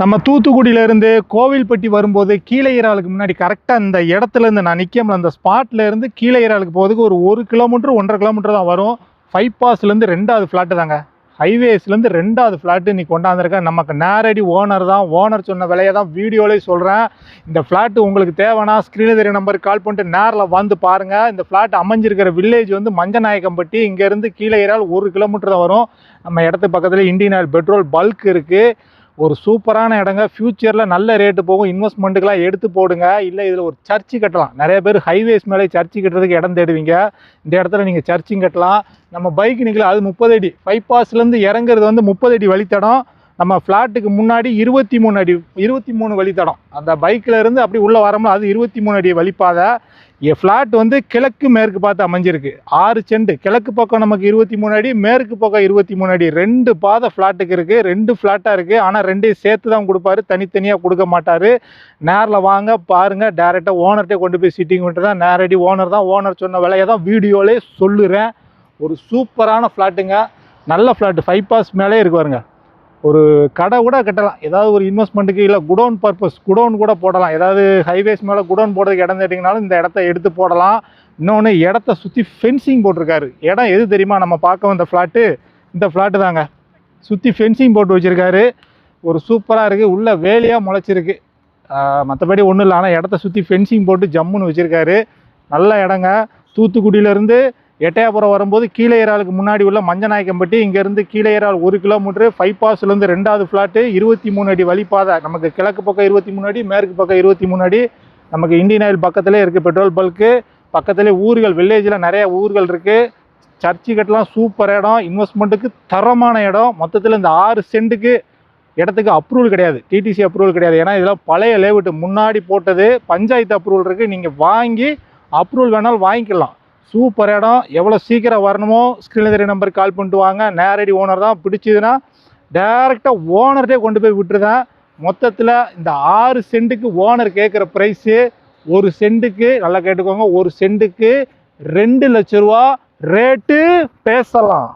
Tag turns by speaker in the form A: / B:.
A: நம்ம தூத்துக்குடியிலேருந்து கோவில்பட்டி வரும்போது கீழே முன்னாடி கரெக்டாக இந்த இடத்துல இருந்து நான் நிற்கமில்ல அந்த ஸ்பாட்லேருந்து கீழே இறாலுக்கு போகிறதுக்கு ஒரு ஒரு கிலோமீட்டர் ஒன்றரை கிலோமீட்டர் தான் வரும். ஃபைவ் பாஸ்லேருந்து ரெண்டாவது ஃப்ளாட்டு தாங்க. ஹைவேஸ்லேருந்து ரெண்டாவது ஃப்ளாட்டு நீ கொண்டாந்துருக்க. நமக்கு நேரடி ஓனர் தான். ஓனர் சொன்ன விலையை தான் வீடியோலேயே சொல்கிறேன் இந்த ஃப்ளாட்டு உங்களுக்கு தேவைன்னா ஸ்க்ரீனில் தெரிய நம்பருக்கு கால் பண்ணிட்டு நேரில் வந்து பாருங்கள் இந்த ஃப்ளாட் அமைஞ்சிருக்கிற வில்லேஜ் வந்து மஞ்சநாயக்கம்பட்டி. இங்கேருந்து கீழே இறால் ஒரு கிலோமீட்டர் தான் வரும். நம்ம இடத்து பக்கத்தில் இண்டியன் ஆயில் பெட்ரோல் பல்க் இருக்குது ஒரு சூப்பரான இடங்க. ஃப்யூச்சரில் நல்ல ரேட்டு போகும். இன்வெஸ்ட்மெண்ட்டுக்கெலாம் எடுத்து போடுங்க. இல்லை இதில் ஒரு சர்ச்சு கட்டலாம். நிறைய பேர் ஹைவேஸ் மேலே சர்ச்சு கட்டுறதுக்கு இடம் தேடுவீங்க. இந்த இடத்துல நீங்கள் சர்ச்சும் கட்டலாம். நம்ம பைக் நிற்கலாம் அது முப்பது அடி. பைபாஸ்லேருந்து பாஸ்லேருந்து இறங்குறது வந்து முப்பது அடி வழித்தடம். நம்ம ஃப்ளாட்டுக்கு முன்னாடி இருபத்தி மூணு அடி இருபத்தி மூணு வழித்தடம். அந்த பைக்கில் இருந்து அப்படி உள்ளே வரோம்னா அது இருபத்தி மூணு அடி வழிப்பாதை. என் ஃப்ளாட் வந்து கிழக்கு மேற்கு பார்த்து அமைஞ்சிருக்கு. ஆறு செண்டு. கிழக்கு பக்கம் நமக்கு இருபத்தி மூணு அடி மேற்கு பக்கம் இருபத்தி மூணு அடி. ரெண்டு பாதை ஃப்ளாட்டுக்கு இருக்குது ரெண்டு ஃப்ளாட்டாக இருக்குது ஆனால் ரெண்டையும் சேர்த்து தான் கொடுப்பாரு. தனித்தனியாக கொடுக்க மாட்டார். நேரில் வாங்க பாருங்கள் டேரெக்டாக ஓனர்கிட்ட கொண்டு போய் சிட்டிங் விட்டு தான். நேரடி ஓனர் தான். ஓனர் சொன்ன விலையை தான் வீடியோலே சொல்லுறேன். ஒரு சூப்பரான ஃப்ளாட்டுங்க நல்ல ஃப்ளாட்டு ஃபைவ் பாஸ் மேலே இருக்கு பாருங்க. ஒரு கடை கூட கட்டலாம். ஏதாவது ஒரு இன்வெஸ்ட்மெண்ட்டுக்கு இல்லை குடோன் பர்பஸ் குடோன் கூட போடலாம். ஏதாவது ஹைவேஸ் மேலே குடோன் போடுறதுக்கு இடம் தேட்டிங்கனாலும் இந்த இடத்த எடுத்து போடலாம். இன்னொன்று இடத்த சுற்றி ஃபென்சிங் போட்டிருக்காரு. இடம் எது தெரியுமா? நம்ம பார்க்க வந்த ஃப்ளாட்டு இந்த ஃப்ளாட்டு தாங்க. சுற்றி ஃபென்சிங் போட்டு வச்சுருக்காரு. ஒரு சூப்பராக இருக்குது உள்ளே வேலையாக முளைச்சிருக்கு. மற்றபடி ஒன்றும் இல்லை. ஆனால் இடத்த சுற்றி ஃபென்சிங் போட்டு ஜம்முன்னு வச்சுருக்காரு. நல்ல இடங்க. தூத்துக்குடியிலேருந்து எட்டையாபுரம் வரும்போது கீழே இறாலுக்கு முன்னாடி உள்ள மஞ்சநாயக்கம்பட்டி இங்கேருந்து கீழே இறால் ஒரு கிலோமீட்ரு ஃபைவ் பாஸ்லேருந்து ரெண்டாவது ஃப்ளாட்டு இருபத்தி மூணு அடி வழிப்பாதை. நமக்கு கிழக்கு பக்கம் இருபத்தி மூணு அடி மேற்கு பக்கம் இருபத்தி மூணு அடி. நமக்கு இந்தியன் ஆயில் பக்கத்துலேயே இருக்குது பெட்ரோல் பல்க்கு. பக்கத்துலேயே ஊர்கள் வில்லேஜில் நிறைய ஊர்கள் இருக்குது சர்ச்சு கட்டலாம் சூப்பர் இடம். இன்வெஸ்ட்மெண்ட்டுக்கு தரமான இடம். மொத்தத்தில் இந்த ஆறு சென்ட்டுக்கு இடத்துக்கு அப்ரூவல் கிடையாது. டிடிசி அப்ரூவல் கிடையாது. ஏன்னா இதெல்லாம் பழைய லேவுட்டு முன்னாடி போட்டது பஞ்சாயத்து அப்ரூவல் இருக்குது நீங்கள் வாங்கி அப்ரூவல் வேணாலும் வாங்கிக்கலாம். சூப்பர் இடம். எவ்வளோ சீக்கிரம் வரணுமோ ஸ்க்ரீனில் தெரிய நம்பருக்கு கால் பண்ணிட்டு வாங்க. நேரடி ஓனர் தான். பிடிச்சதுன்னா டேரெக்டாக ஓனர்கிட்டே கொண்டு போய் விட்டுருதேன் மொத்தத்தில் இந்த ஆறு சென்ட்டுக்கு ஓனர் கேட்குற ப்ரைஸு ஒரு சென்ட்டுக்கு நல்லா கேட்டுக்கோங்க ஒரு சென்ட்டுக்கு ரெண்டு லட்ச ரூபா ரேட்டு பேசலாம்.